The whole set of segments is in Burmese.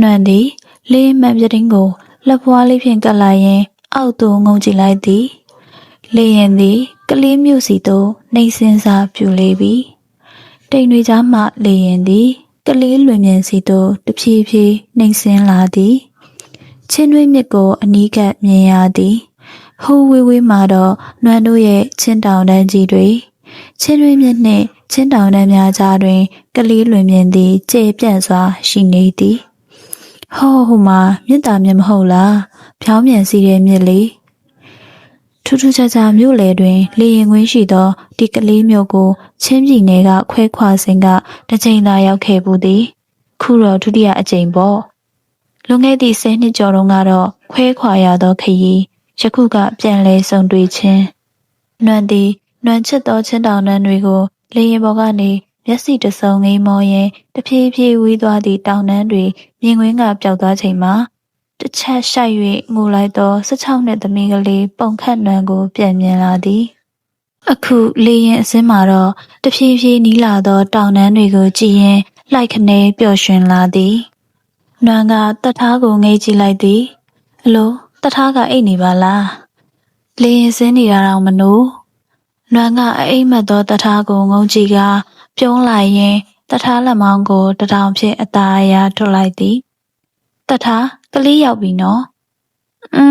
နှွန့်သည် လေးမှန်ပြတင်းကိုလက်ဖွားလေးဖြင့်ကပ်လိုက်ရင် အောက်သို့ငုံကြည့်လိုက်သည်လေရင်သည် ကလေးမျိုးစီသို့နှိမ့်စင်းစာပြူလေပြီတိမ်တွေကြားမှလေရင်သည် ကလေးလွင်မြင်စီသို့တဖြည်းဖြည်းနှိမ့်စင်းလာသည်ချင်းတွင်းမြစ်ကိုအနီးကပ်မြင်ရသည်ဟိုးဝေးဝေးမှတော့နွမ်းတို့ရဲ့ချင်းတောင်တန်းကြီးတွေချင်းတွင်းမြစ်နှင့်ချင်းတောင်တန်းများကြားတွင် ကလေးလွင်မြင်သည်ကျေပြန့်စွာရှိနေသည် ဟောဟိုမှာမြစ်တာမြစ်မဟုတ်လားဖြောင်းမြန်စီတဲ့မြစ်လေးထူးထူးခြားခြားမြို့လေတွင် လေရင်ခွင်းရှိသောဒီကလေးမျိုးကိုချင်းပြည်နယ်ကခွဲခွာစဉ်ကတစ်ချိန်သာရောက်ခဲ့ဘူးသည်ခုတော့ဒုတိယအကြိမ်ပေါ့လွန်ခဲ့သည့်ဆယ်နှစ်ကျော်တုန်းကတော့ခွဲခွာရသောခရီးယခုကပြန်လဲဆုံတွေ့ခြင်းနှွမ်းသည်နှွမ်းချစ်သောချင်းတောင်နှမ်းတွေကိုလေရင်ပေါ်ကနေမျက်စိတစုံငိမ်းမောရင်တဖြည်းဖြည်းဝီးသွားသည့်တောင်နှမ်းတွေ မြင်ကွင်းကပျောက်သွားချိန်မှာတစ်ချက်ရှိုက်၍ငိုလိုက်သော16နှစ်သမီးကလေးပုံခတ်နှွမ်းကိုပြန်မြင်လာသည်အခုလေရင်အစင်းမှာတော့တဖြည်းဖြည်းနီးလာသော တောင်တန်းတွေကိုကြည့်ရင်လိုက်ခနဲပျော်ရွှင်လာသည်။နွမ်းကတတ်ထားကိုငေးကြည့်လိုက်သည်။အလိုတတ်ထားကအိတ်နေပါလား။လေရင်စင်းနေတာတော့မနိုး။နွမ်းကအိမ်မက်သောတတ်ထားကိုငုံကြည့်ကပြုံးလိုက်ရင် တတ်ထားလက်မောင်းကိုတထောင်ဖြင့်အသာအရာထုတ်လိုက်သည်။တတ်ထားကလေးရောက်ပြီနော်။อื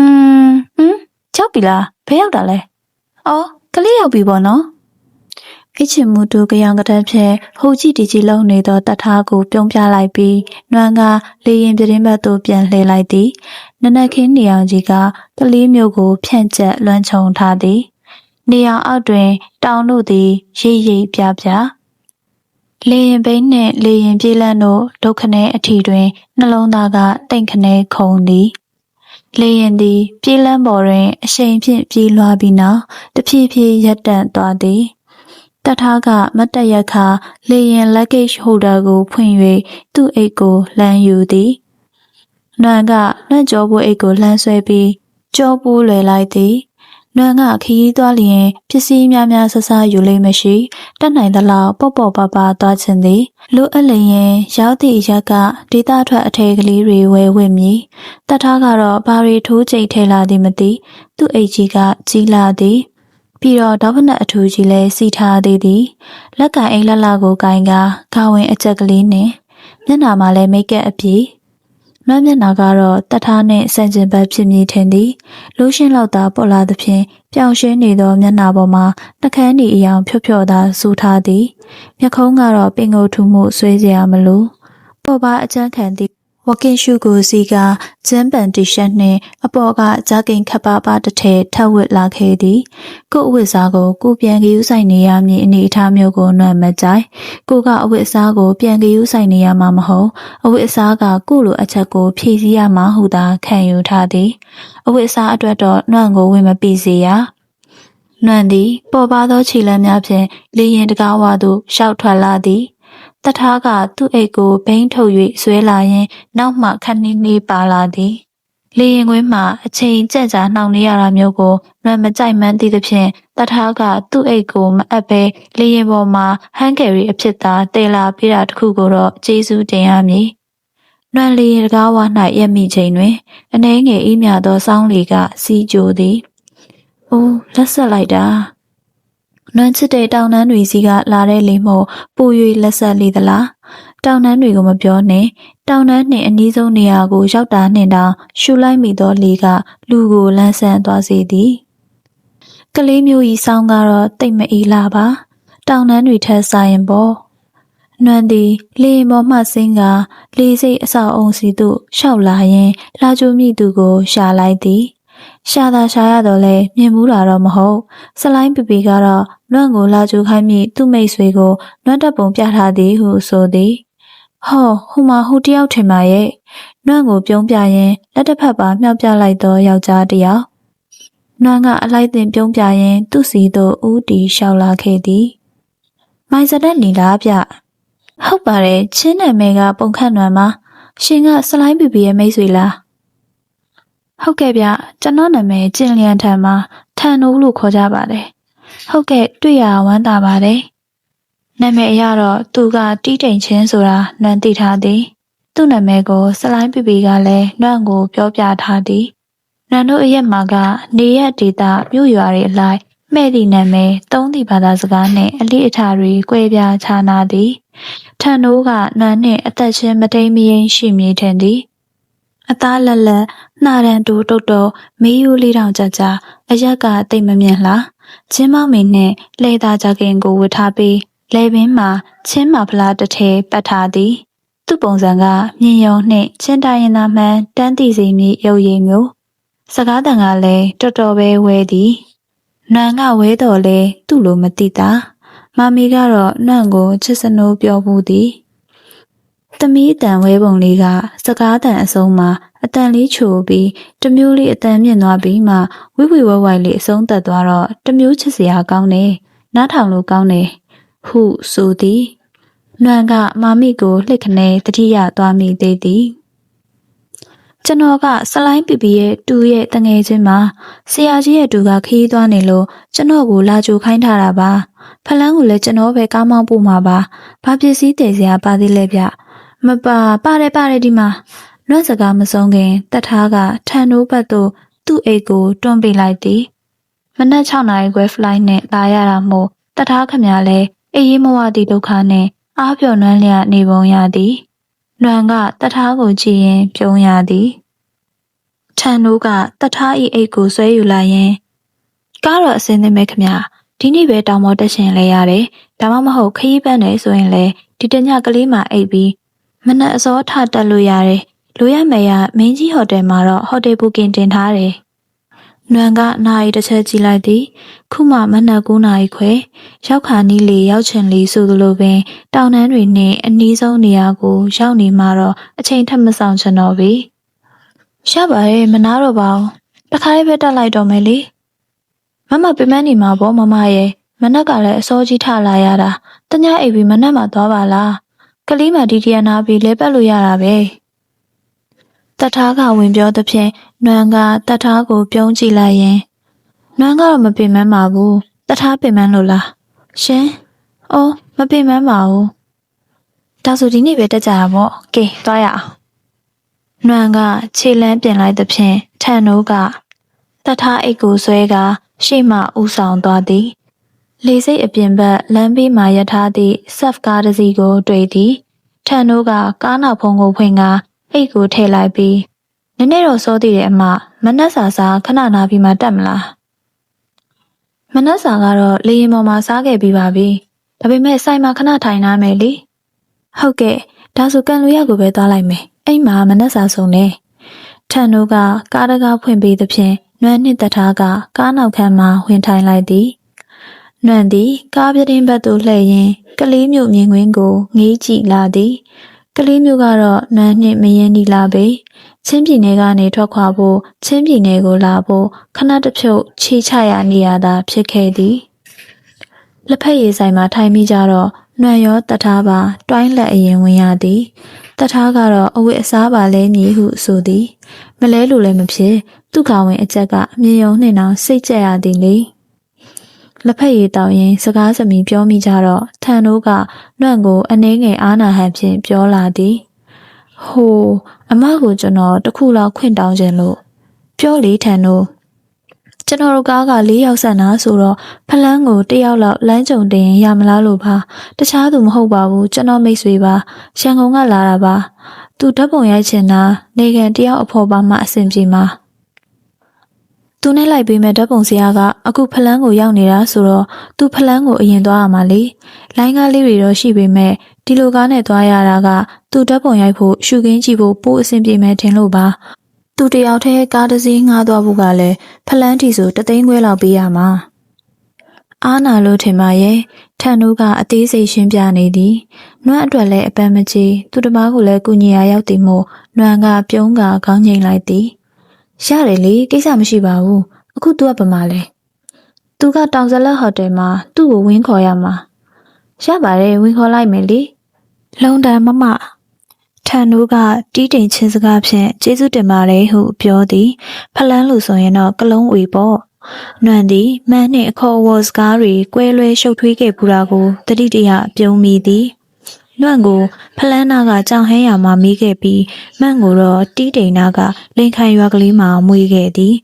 มဟမ်ရောက်ပြီလားဘယ်ရောက်တာလဲ။အော်ကလေးရောက်ပြီပေါ့နော်။အချင်မူတူကရောင်ကတန်းဖြင့်ဟိုကြည့်တီကြည့်လုံးနေသောတတ်ထားကိုပြုံးပြလိုက်ပြီးနွမ်းကလေရင်ပြတင်းဘက်သို့ပြန်လှည့်လိုက်သည်။နနက်ခင်းနေအောင်ကြီးကကလေးမျိုးကို ဖြန့်ကျက်လွှမ်းခြုံထားသည်။နေအောင်အောက်တွင် တောင်တို့သည်ရိပ်ရိပ်ပြပြ လေရင်ဘိန်းနှင့်လေရင်ပြေးလန်းတို့ဒုက္ခနဲ့အထီတွင်နှလုံးသားကတိတ်ခနဲခုန်သည်လေရင်သည် ပြေးလန်းပေါ်တွင်အရှိန်ဖြင့်ပြေးလွှားပြီးနောက်တဖြည်းဖြည်းရပ်တန့်သွားသည်တတ်ထားကမတ်တရက်ခါလေရင် luggage holder ကိုဖွင့်၍သူ့အိတ်ကိုလှမ်းယူသည်နွမ်းကနှံ့ကြောဖို့အိတ်ကိုလှမ်းဆွဲပြီးကြောပိုးလွယ်လိုက်သည် နွမ်းကခရီးသွားလျင်ပစ္စည်းများများဆဆယူလိမ့်မရှိတတ်နိုင်သလောက်ပေါ့ပေါ့ပါပါသွားခြင်းသည်လိုအပ်လျင်ရောက်သည့်အရက်ကဒေတာထွက်အထည်ကလေးတွေဝယ်ဝင့်မည်တတ်ထားကတော့ဘာတွေထိုးကျိတ်ထဲလာသည်မသိသူ့အိတ်ကြီးကကြီးလာသည်ပြီးတော့ဒေါပနတ်အထူးကြီးလည်းစီထားသေးသည်လက်ကင်အိမ်လက်လာကိုကင်ကခါဝင်အချက်ကလေးနဲ့မျက်နှာမှာလည်းမိတ်ကပ်အပြည့် နွမ်းမျက်နှာကတော့တထားနှင့်ဆန့်ကျင်ဘက်ဖြစ်မည်ထင်သည်လိုးရှင်းလောက်သာပေါ်လာသဖြင့်ပျောင်ရှင်းနေသောမျက်နှာပေါ်မှာနှကန်းဒီအယောင်ဖြော့ဖြော့သာစူထားသည်မျက်ခုံးကတော့ပင်ကိုထူမှုဆွေးစရာမလိုပေါ်ပါအကျန်းခံသည့် ဝကင်ရှူကိုစီကဂျင်းပန်တီရှပ်နှင့်အပေါ်ကဂျာကင်ခပ်ပါပါတစ်ထည်ထပ်ဝစ်လာခဲ့သည်ကို့အဝတ်စားကိုကိုပြန်ကယူဆိုင်နေရမည်အနေအထားမျိုးကိုနှံ့မကြိုက်ကိုကအဝတ်စားကိုပြန်ကယူဆိုင်နေရမှာမဟုတ်အဝတ်စားကကို့လိုအချက်ကိုဖြည့်ဆည်းရမှာဟုသာခံယူထားသည်အဝတ်စားအတွက်တော့နှံ့ကိုဝင်မပြီးစေရနှံ့သည်ပေါ်ပါသောခြေလမ်းများဖြင့်လေရင်တကားဝသို့ရှောက်ထွက်လာသည် တထားကသူ့အိတ်ကိုဘိန်းထုတ်၍ဆွဲလာရင်နောက်မှခဏနှီးပါလာသည်လေရင်ခွင်းမှာအချိန်ကြက်ကြာနှောင့်နေရတာမျိုးကိုလွယ်မကြိုက်မှန်းသိသဖြင့်တထားကသူ့အိတ်ကိုမအပ်ဘဲလေရင်ပေါ်မှာဟန်ကယ်ရီအဖြစ်သာတေလာပေးတာတခုကိုတော့ကျေးဇူးတင်ရမည်။နှွမ်းလေရင်တကားဝ၌ရက်မိချိန်တွင်အနှဲငယ်အေးမြသောစောင်းလေကစီးကြိုသည်။အိုးလက်ဆက်လိုက်တာ။ နွမ်းချစ်တဲ့တောင်တန်းတွေစီကလာတဲ့လေမို့ပူ၍လက်ဆက်လေသလား။တောင်တန်းတွေကိုမပြောနဲ့တောင်တန်းနှင့်အနီးဆုံးနေရာကိုရောက်တာနှင့်တောင်ရှူလိုက်မိသောလေကလူကိုလန်းဆန်းသွားစေသည်။ကလေးမျိုးကြီးစောင်းကတော့တိတ်မအေးလာပါ။တောင်တန်းတွေထက်စားရင်ပေါ့။နွမ်းသည်လေရင်ပေါ်မှဆင်းကလေစိတ်အဆောက်အုံစီသို့ရှောက်လာရင်လာကြိုမိသူကိုရှာလိုက်သည်။ ရှာသာရှာရတော့လဲမြင်မှုတာတော့မဟုတ်။ဆလိုင်းပီပီကတော့နွန့်ကိုလာကြိုခိုင်းမိသူ့မိတ်ဆွေကိုနွန့်တပ်ပုံပြထားသည်ဟုဆိုသည်။ဟောဟိုမှာဟိုတယောက်ထင်ပါရဲ့။နွန့်ကိုပြုံးပြရင်လက်တစ်ဖက်ပါမြောက်ပြလိုက်သောယောက်ျားတစ်ယောက်။နွန့်ကအလိုက်တင်ပြုံးပြရင် သူ့စီသို့ဦးတီလျှောက်လာခဲ့သည်။မိုင်စတဲ့လီလားဗျ။ဟုတ်ပါတယ်ချင်းနာမည်ကပုံခန့်နွမ်းပါရှင်ကဆလိုင်းပီပီရဲ့မိတ်ဆွေလား ဟုတ်ကဲ့ဗျကျွန်တော်နာမည်ကျင်လျန်ထံမှာထန်နိုးလို့ခေါ်ကြပါတယ်ဟုတ်ကဲ့တွေ့ရဝမ်းသာပါတယ်နာမည်အရတော့သူကတီးတိမ်ချင်းဆိုတာနန်းသိထားသည် သူ့နာမည်ကိုဆလိုင်းပီပီကလည်းနွန့်ကိုပြောပြထားသည်နွန့်တို့အရက်မှာကနေရက်ဒေတာမြို့ရွာတွေအလိုက်မဲ့သည့်နာမည်သုံးသည့်ဘာသာစကားနှင့်အလိအထာတွေ꿰ပြားခြားနာသည်ထန်တို့ကနွန့်နှင့်အသက်ချင်းမတိမ်မယိမ်းရှိမည်ထင်သည် အသားလက်လက်နှာရန်တူတုတ်တော့မေးယူလေးတောင်ကြကြအရက်ကတိတ်မမြင်လားချင်းမောင်မင်းနှင့်လေသာကြခင်ကိုဝတ်ထားပြီးလေပင်မှာချင်းမဖလားတစ်ထဲပတ်ထားသည် သူ့ပုံစံကမြင်ယုံနှင့်ချင်းတိုင်းရင်သားမှန်တန်းတည်စီမည်ရုပ်ရည်မျိုးစကားတန်ကလည်းတော်တော်ပဲဝဲသည်နွမ်ကဝဲတော်လဲသူ့လိုမသိတာမမီကတော့နွမ်ကိုချစ်စနိုးပြောဘူးသည် သမီးအတန်ဝဲပုံလေးကစကားတန်အစုံမှာအတန်လေးချိုပြီးတမျိုးလေးအတန်မြင့်သွားပြီးမှဝိဝိဝဲဝိုင်လေးအဆုံးသက်သွားတော့တမျိုးချစ်စရာကောင်းတယ်နားထောင်လို့ကောင်းတယ်ဟုဆိုသည်နွမ်ကမာမိကိုလှစ်ခနဲတတိယသွားမိသေးသည်ကျွန်တော်ကဆလိုင်းပီပီရဲ့တူရဲ့တငယ်ချင်းမှာဆရာကြီးရဲ့တူကခီးသွားနေလို့ကျွန်တော်ကိုလာကြိုခိုင်းထားတာပါဖလန်းကိုလည်းကျွန်တော်ပဲကားမောင်းပို့မှာပါဘာပစ္စည်းတည်စရာပါသေးလဲဗျ မပါပါတယ်ပါတယ်ဒီမှာလွတ်စကားမဆုံးခင်တတ်ထားကထန်နိုးဘက်သို့သူ့အိတ်ကိုတွန်းပေးလိုက်သည်မနက်6နာရီခွဲ flight နဲ့လာရတာမို့တတ်ထားခမရလဲအေးရေးမဝသည့်ဒုက္ခနဲ့အားပြော့နှမ်းလျက်နေပုံရသည်။နှွမ်ကတတ်ထားကိုကြည့်ရင်ပြုံးရသည်။ထန်တို့ကတတ်ထားဤအိတ်ကိုဆွဲယူလိုက်ရင်ကားတော့အစင်းသင်းပဲခမဒီနေ့ပဲတောင်ပေါ်တက်ရှင်လဲရတယ်။ဒါမှမဟုတ်ခရီးပန်းနေဆိုရင်လေဒီတညကလေးမှအိတ်ပြီး မနက်အစောထတက်လို့ရတယ်။လိုရမယ်ရမင်းကြီးဟိုတယ်မှာတော့ဟိုတယ်ဘုကင်တင်ထားတယ်။နွမ်ကနာရီတစ်ချက်ကြည့်လိုက်သည်ခုမှမနက်9နာရီခွဲရောက်ခါနီးလေရောက်ချင်လေဆိုသလိုပင် တောင်တန်းတွေနဲ့အနီးဆုံးနေရာကို ရောက်နေမှတော့အချိန်ထပ်မဆောင်ချင်တော့ပြီရပါရဲ့မနာတော့ပါဘူးတခါလေးပဲတက်လိုက်တော့မယ်လေမမပြမန်းနေမှာပေါ့မမရဲ့မနက်ကလည်းအစောကြီးထလာရတာတ냐အိပ်ပြီးမနက်မှသွားပါလား ကလေးမှဒီတရနာပြီးလဲပတ်လို့ရတာပဲတထားကဝင်ပြောသဖြင့်နွမ်ကတထားကိုပြုံးကြည့်လိုက်ရင်နွမ်ကတော့မပင်မန်းပါဘူးတထားပင်မန်းလို့လားရှင်အော်မပင်မန်းပါဘူးဒါဆိုဒီနေ့ပဲတက်ကြရပေါ့ကဲသွားရအောင်နွမ်ကခြေလန်းပြင်လိုက်သဖြင့်ထန်နိုးကတထားအိတ်ကိုဆွဲကရှေ့မှဥဆောင်သွားသည် လေစိတ်အပြင်ဘက်လမ်းဘေးမှာရထားသည့်ဆက်ကားတစ်စီးကို တွေ့သည်ထန်နိုးကကားနောက်ဖုံးကိုဖွင့်ကအိတ်ကိုထည့်လိုက်ပြီးနည်းနည်းတော့စိုးသေးတယ်အမမနှက်စာစားခဏနာပြီးမှတက်မလားမနှက်စာကတော့လေရင်ပေါ်မှာစားခဲ့ပြီးပါပြီဒါပေမဲ့ဆိုင်မှာခဏထိုင်နာမယ်လေဟုတ်ကဲ့ဒါဆိုကန်လူရကိုပဲသွားလိုက်မယ်အိမ်မှာမနှက်စာဆုံးနေထန်တို့ကကားတကားဖွင့်ပေးသဖြင့်နွမ်းနှစ်တထားကကားနောက်ခန်းမှာဝင်ထိုင်လိုက်သည် နွမ်းသည်ကားပြတင်းဘက်သို့လှည့်ရင်းကလေးမျိုးမြင်ကွင်းကိုငေးကြည့်လာသည်ကလေးမျိုးကတော့နွမ်းနှင့်မယင်းနီလာပေချင်းပြည်နယ်ကနေထွက်ခွာဖို့ချင်းပြည်နယ်ကိုလာဖို့ခဏတစ်ဖြုတ်ခြေချရနေရတာဖြစ်ခဲ့သည်လက်ဖက်ရည်ဆိုင်မှာထိုင်မိကြတော့နှွန်ရောတထားပါတွိုင်းလက်အရင်ဝင်ရသည်တထားကတော့အဝတ်အစားပါလဲမည်ဟုဆိုသည်မလဲလိုလည်းမဖြစ်သူ့ခါဝင်အချက်ကအမြင်ယုံနှင့်အောင်စိတ်ကြက်ရသည်လေ လက်ဖက်ရည်တောင်းရင်စကားစမီပြောမိကြတော့ထန်တို့ကနှွန့်ကိုအနှဲငယ်အားနာဟန်ဖြင့်ပြောလာသည်ဟိုအမကိုကျွန်တော်တခုလောက်ခွင့်တောင်းခြင်းလို့ပြောလေထန်တို့ကျွန်တော်တို့ကားက၄ယောက်ဆန်တာဆိုတော့ဖလန်းကိုတစ်ယောက်လောက်လမ်းကြုံတင်ရင်ရမလားလို့ပါတခြားသူမဟုတ်ပါဘူးကျွန်တော်မိတ်ဆွေပါရန်ကုန်ကလာတာပါသူဓာတ်ပုံရိုက်ချင်တာနေကန်တယောက်အဖော်ပါမှအဆင်ပြေမှာ သူနဲ့လိုက်ပေးမဲ့ဓာတ်ပုံစရာကအခုဖလန်းကိုရောက်နေတာဆိုတော့သူဖလန်းကိုအရင်သွားရမှာလေလိုင်းကားလေးတွေတော့ရှိပေမဲ့ဒီလိုကားနဲ့သွားရတာကသူဓာတ်ပုံရိုက်ဖို့ရှုခင်းကြည့်ဖို့ပို့အဆင်ပြေမယ်ထင်လို့ပါသူတယောက်တည်းကားတစ်စီးငှားသွားဖို့ကလည်းဖလန်းတီဆိုတသိန်းခွဲလောက်ပေးရမှာအားနာလို့ထင်ပါရဲ့ထန်တို့ကအသေးစိတ်ရှင်းပြနေသည်နွမ်းအတွက်လည်းအပန်းမကြီးသူတပားကိုလည်းကုညီရရောက်သည်မို့နွမ်းကပြုံးကခေါင်းငိန်လိုက်သည် ရတယ်လေကိစ္စမရှိပါဘူးအခုသူကပမာလဲသူကတောင်ဇလက်ဟိုတယ်မှာသူ့ကိုဝင်းခေါ်ရမှာရပါတယ်ဝင်းခေါ်လိုက်မယ်လေလုံတန်မမထန်တို့ကတီးတိမ်ချင်းစကားဖြင့်ကျေးဇူးတင်ပါတယ်ဟုပြောသည်ဖလန်းလို့ဆိုရင်တော့ကလုံးဝေပေါ့နွန်သည်မန်းနှင့်အခေါ်အဝေါ်စကားတွေကွဲလွဲရှုပ်ထွေးခဲ့ပူတာကိုတတိတရပြုံးမိသည် နွန့်ကိုဖလန်းနာကကြောင်ဟဲရမှာမိခဲ့ပြီးမန့်ကိုတော့တီးတိန်နာကလင်ခိုင်ရွာကလေးမှာမွေးခဲ့သည်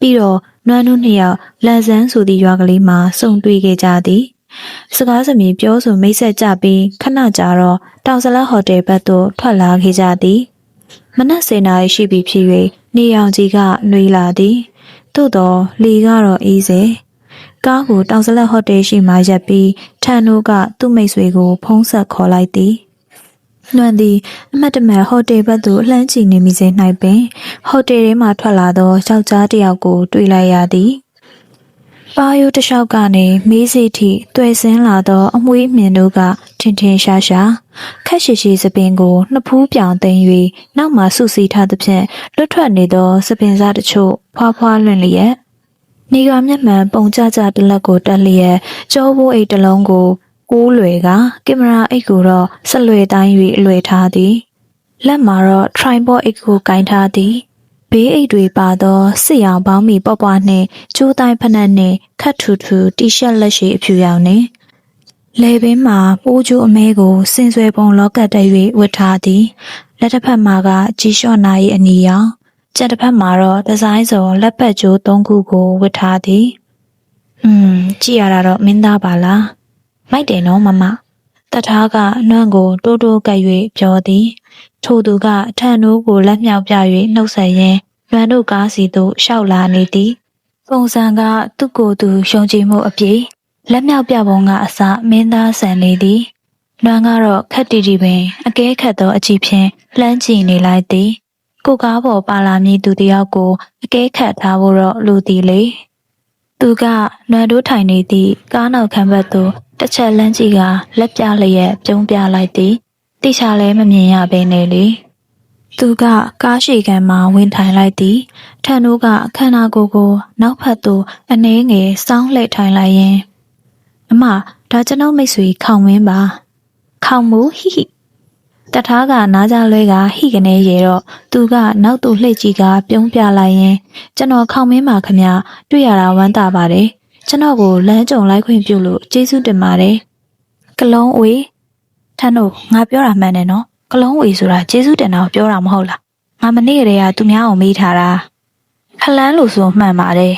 ပြီးတော့နွန့်တို့နှစ်ယောက်လန်ဆန်းဆိုသည့်ရွာကလေးမှာစုံတွေ့ခဲ့ကြသည်စကားစမြည်ပြောဆိုမိတ်ဆက်ကြပြီးခဏကြာတော့တောင်စလက်ဟိုတယ်ဘက်သို့ထွက်လာခဲ့ကြသည်မနက်7:00နာရီရှိပြီဖြစ်၍နေရောင်ကြီးကနှွေးလာသည်သို့တော့လေကတော့အေးစေ ကားကိုတောင်စလက်ဟိုတယ်ရှိမှရပ်ပြီးထန်တို့ကသူ့မိတ်ဆွေကိုဖုံးဆက်ခေါ်လိုက်သည်နှွန်သည်အမတ်တမဲ့ဟိုတယ်ဘက်သို့လှမ်းကြည့်နေမိစေ၌ပင်ဟိုတယ်ထဲမှထွက်လာသောယောက်ျားတစ်ယောက်ကိုတွေ့လိုက်ရသည်။ပါယိုတစ်လျှောက်ကနေမေးစိထိတွေ့ဆင်းလာသောအမွှေးမြင်တို့ကထင်ထင်ရှားရှားခက်ရှိရှိစပင်ကိုနှစ်ဖူးပြောင်သိမ်း၍နောက်မှဆုစီထားသဖြင့်လွတ်ထွက်နေသောစပင်စားတချို့ဖွာဖွာလွင့်လျက် နေကမျက်မှန်ပုံကြကြတစ်လက်ကိုတက်လျက်ကြောဘိုးအိတ်တစ်လုံးကိုကိုးလွယ်ကကင်မရာအိတ်ကိုတော့ဆက်လွယ်တိုင်း၍အလွယ်ထားသည်လက်မှာတော့ tripod အိတ်ကိုကင်ထားသည်ဘေးအိတ်တွေပါသောစစ်ရောင်ပေါင်းမီပွားပွားနှင့်ကျိုးတိုင်းဖက်နှက်နှင့်ခတ်ထူထူတီရှပ်လက်ရှိအဖြူရောင်နှင့်လေပင်မှာပိုးကျိုးအမဲကိုစင်ဆွဲပုံလောကတ်တက်၍ဝတ်ထားသည်လက်တစ်ဖက်မှာကကြီးလျှော့နာ၏အနီရောင် ကျက်တစ်ဖက်မှာတော့ဒီဇိုင်းစုံလက်ပတ်ကျိုးသုံးခုကိုဝတ်ထားသည်อืมကြည့်ရတာတော့မင်းသားပါလားမိုက်တယ်နော်မမတထားကနှွန့်ကိုတိုးတိုးကပ်၍ပြောသည်ထို့သူကထန်နိုးကိုလက်မြောက်ပြ၍နှုတ်ဆက်ရင်းလွမ်းတို့ကားစီသို့ရှောက်လာနေသည်ပုံစံကသူ့ကိုယ်သူယုံကြည်မှုအပြည့်လက်မြောက်ပြပုံကအစမင်းသားဆန်နေသည်လွမ်းကတော့ခက်တီတီပင်အကဲခတ်သောအကြည့်ဖြင့်လှမ်းကြည့်နေလိုက်သည် ကိုကားပေါ်ပါလာမည်သူတယောက်ကိုအကဲခတ်ထားဖို့တော့လူသည်လေသူကနွယ်တို့ထိုင်နေသည့်ကားနောက်ခံဘက်သို့တစ်ချက်လမ်းကြည့်ကလက်ပြလျက်ပြုံးပြလိုက်သည်တိချာလည်းမမြင်ရဘဲနဲ့လေသူကကားရှိကန်မှာဝင်ထိုင်လိုက်သည်ထန်တို့ကခန္ဓာကိုယ်ကို နောက်ဖက်သို့အနှဲငယ်စောင်းလှည့်ထိုင်လိုက်ရင်အမဒါကျွန်တော်မိတ်ဆွေခေါင်ဝင်းပါခေါင်မှုဟိဟိ တထားကနားကြလွဲကဟိကနေရေတော့သူကနောက်သူလှည့်ကြည့်ကပြုံးပြလိုက်ရင်ကျွန်တော်ခေါင်မင်းပါခမတွေ့ရတာဝမ်းသာပါတယ်ကျွန်တော်ကိုလမ်းကြုံလိုက်ခွင့်ပြုလို့ကျေးဇူးတင်ပါတယ်ကလုံးဝေထန်းတို့ငါပြောတာမှန်တယ်နော်ကလုံးဝေဆိုတာကျေးဇူးတင်တာကိုပြောတာမဟုတ်လားငါမနေ့ကတည်းကသူများအောင်မေးထားတာခလန်းလို့ဆိုမှန်ပါတယ်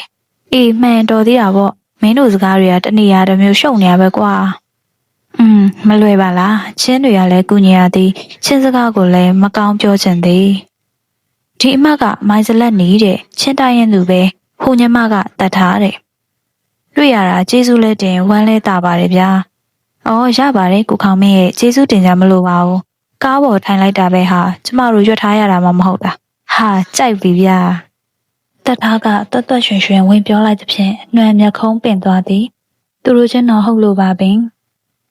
အေးမှန်တော်သေးတာပေါ့မင်းတို့စကားတွေကတနေရာတစ်မျိုးရှုံနေရပဲကွာ อืมမလွယ်ပါလားချင်းတွေကလည်းကုညီရသည်ချင်းစကားကိုလည်းမကောင်းပြောချင်သေးဒီအမကမိုင်းစလက်နေတဲ့ချင်းတိုင်းရင်သူပဲဟိုညမကတတ်ထားတဲ့တွေ့ရတာကျေးဇူးလက်တင်ဝမ်းလဲတာပါတယ်ဗျာ။အော်ရပါတယ်ကိုခေါင်မင်းရဲ့ကျေးဇူးတင်ကြမလို့ပါဘူး။ကားပေါ်ထိုင်လိုက်တာပဲဟာကျမတို့ရွတ်ထားရတာမှမဟုတ်တာ။ဟာကြိုက်ပြီဗျာ။တတ်ထားကတွတ်တွတ်ရွှင်ရွှင်ဝင်ပြောလိုက်သဖြင့်နှွမ်းမျက်ခုံးပင်သွားသည်။သူတို့ချင်းတော်ဟုတ်လို့ပါပင်။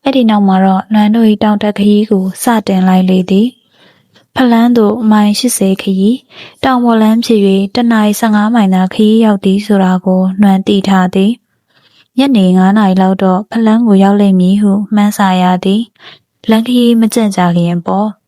အဲ့ဒီနောက်မှာတော့နှွမ်းတို့၏တောင်တက်ခရီးကိုစတင်လိုက်လေသည်။ဖလန်းသို့မိုင်80ခရီးတောင်ပေါ်လမ်းဖြစ်၍တနအီ15မိုင်သာခရီးရောက်သည်ဆိုတာကိုနှွမ်းသိထားသည်။ညနေ9နာရီလောက်တော့ဖလန်းကိုရောက်လိမ့်မည်ဟုမှန်းဆရသည်။လမ်းခရီးမကြန့်ကြလျင်ပေါ့။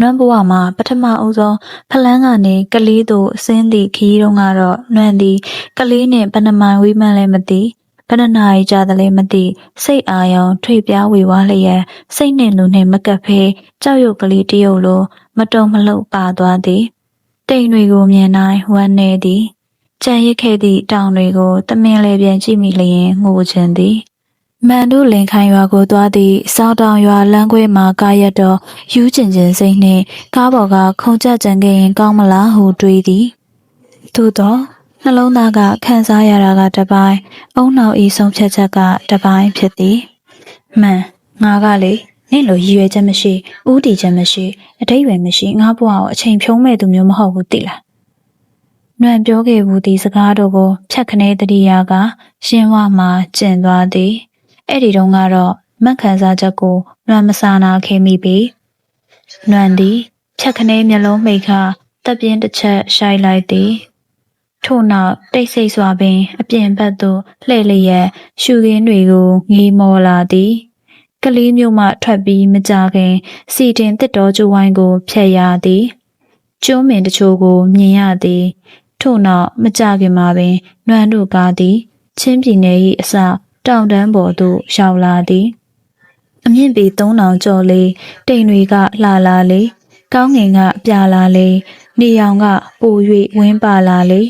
နွမ်းဘဝမှာပထမအဦးဆုံးဖလန်းကနေကလေးသို့အစင်းသည့်ခရီးတုန်းကတော့နွမ်းသည်ကလေးနှင့်ဘယ်နှမိုင်ဝေးမှန်းလည်းမသိ ဘယ်နှနာရီကြာသလဲမသိစိတ်အာရုံထွေပြားဝေဝါးလျက်စိတ်နှင့်လူနှင့်မကပ်ဖဲကြောက်ရွံ့ကလေးတရုပ်လိုမတုံမလှုပ်ပါသွားသည်တိမ်တွေကိုမြင်တိုင်းဝမ်းနေသည်ကြံရစ်ခဲ့သည့်တောင်တွေကိုတမင်လေပြန်ကြည့်မိလျင်ငိုချင်သည်မန်တို့လင်ခိုင်ရွာကိုသွားသည့်စောင်းတောင်ရွာလမ်းခွဲမှာကားရက်တော့ယူးကျင်ကျင်စိတ်နှင့်ကားပေါ်ကခုံကြကြံခဲ့ရင်ကောင်းမလားဟုတွေးသည်သို့တော့ နှလုံးသားကခံစားရတာကတစ်ပိုင်းအုံနောက်ဤဆုံးဖြတ်ချက်ကတစ်ပိုင်းဖြစ်သည်မှန်ငါကလေနင့်လိုရည်ရွယ်ချက်မရှိဥတီချက်မရှိအတိတ်ပဲမရှိငါဘဝကိုအချိန်ဖြုံးမဲ့သူမျိုးမဟုတ်ဘူးတိလားနွန့်ပြောခဲ့ဘူးဒီစကားတို့ကိုဖြတ်ခနဲတတိယကရှင်းဝမှာကျင်သွားသည်အဲ့ဒီတုန်းကတော့မက်ခံစားချက်ကိုနွန့်မစာနာခဲ့မိပြီနွန့်သည်ဖြတ်ခနဲမျက်လုံးမိတ်ခတပ်ပြင်းတစ်ချက်ရှိုက်လိုက်သည် ထို့နောက်တိတ်ဆိတ်စွာပင် အပြင်ဘက်သို့လှည့်လျက်ရှူရင်းတွေကိုငေးမောလာသည်ကလေးမျိုးမှထွက်ပြီးမကြခင်စီတင်တစ်တော်ကျိုးဝိုင်းကိုဖျက်ရသည်ကျွန်းမင်တချို့ကိုမြင်ရသည်ထို့နောက်မကြခင်မှာပင်နွမ်းတို့ကားသည် ချင်းပြည်နယ်၏အစတောင်တန်းပေါ်သို့ရောက်လာသည်အမြင့်ပေ3000ကျော်လေးတိမ်တွေကလှလာလေကောင်းငင်ကပြလာလေနေရောင်ကပို၍ဝင်းပါလာလေ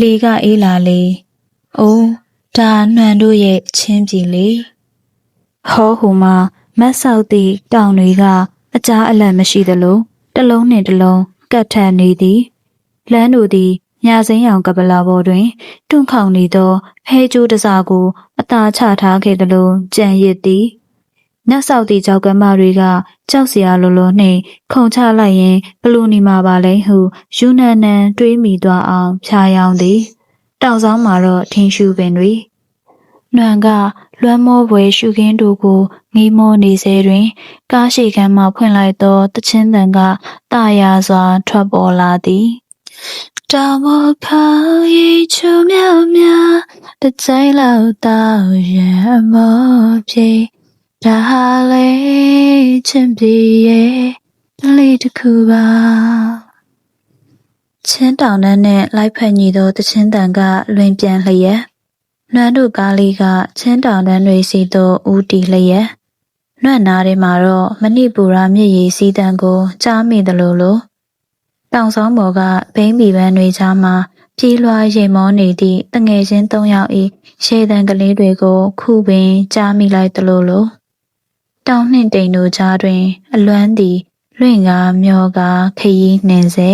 လေကအေးလာလေအိုးဒါနှံတို့ရဲ့ချင်းပြီလေဟောဟူမှာမတ်ဆောက်သည့်တောင်တွေကအကြားအလတ်မရှိသလိုတစ်လုံးနှင့်တစ်လုံးကတ်ထန်နေသည်လမ်းတို့သည်ညာစိမ်းရောင်ကပလာပေါ်တွင်တွန့်ခေါင်နေသောဖဲကျိုးတစားကိုအသာချထားခဲ့သလိုကြံရစ်သည် နတ်ဆောက်သည့်ကြောက်ကမတွေကကြောက်စရာလိုလိုနှင့်ခုန်ချလိုက်ရင်ဘလူနီမှာပါလဲဟုယူနန်နန်တွေးမိသွားအောင်ဖြာယောင်းသည်တောင်ဆောင်မှာတော့ထင်းရှူပင်တွေနှွန်ကလွမ်းမောပွဲရှုခင်းတို့ကိုငေးမောနေစေတွင် ကားရှိခန်းမှဖွင့်လိုက်သောတချင်းတန်ကတာယာစွာထွက်ပေါ်လာသည်တောင်ပေါ်ခေါင်ရီချုံမြောက်များတစ်ချိန်လောက်တော့ရံမောပြေ ဒါဟာလေချင်းပြေရဲ့တလေးတစ်ခုပါချင်းတောင်တန်းနဲ့လိုက်ဖက်ညီသောတချင်းတန်ကလွင်ပြန်လျက်နှမ်းတို့ကားလေးကချင်းတောင်တန်းတွေစီသို့ဦးတည်လျက်နှွက်နားထဲမှာတော့မဏိပူရာမြစ်ရည်စီးတန်းကိုကြားမိတယ်လို့လို့တောင်ဆောင်ဘော်ကဘိန်းမီပန်းတွေကြားမှာပြေးလွှားရိမ်မောနေသည့်တငယ်ချင်း၃ယောက်၏ရှေတံကလေးတွေကိုခုပင်ကြားမိလိုက်တယ်လို့လို့ တောင်နှင့်တိမ်တို့ကြားတွင် အလွမ်းသည်လွင့်ကားမျောကာခရီးနှင်စေ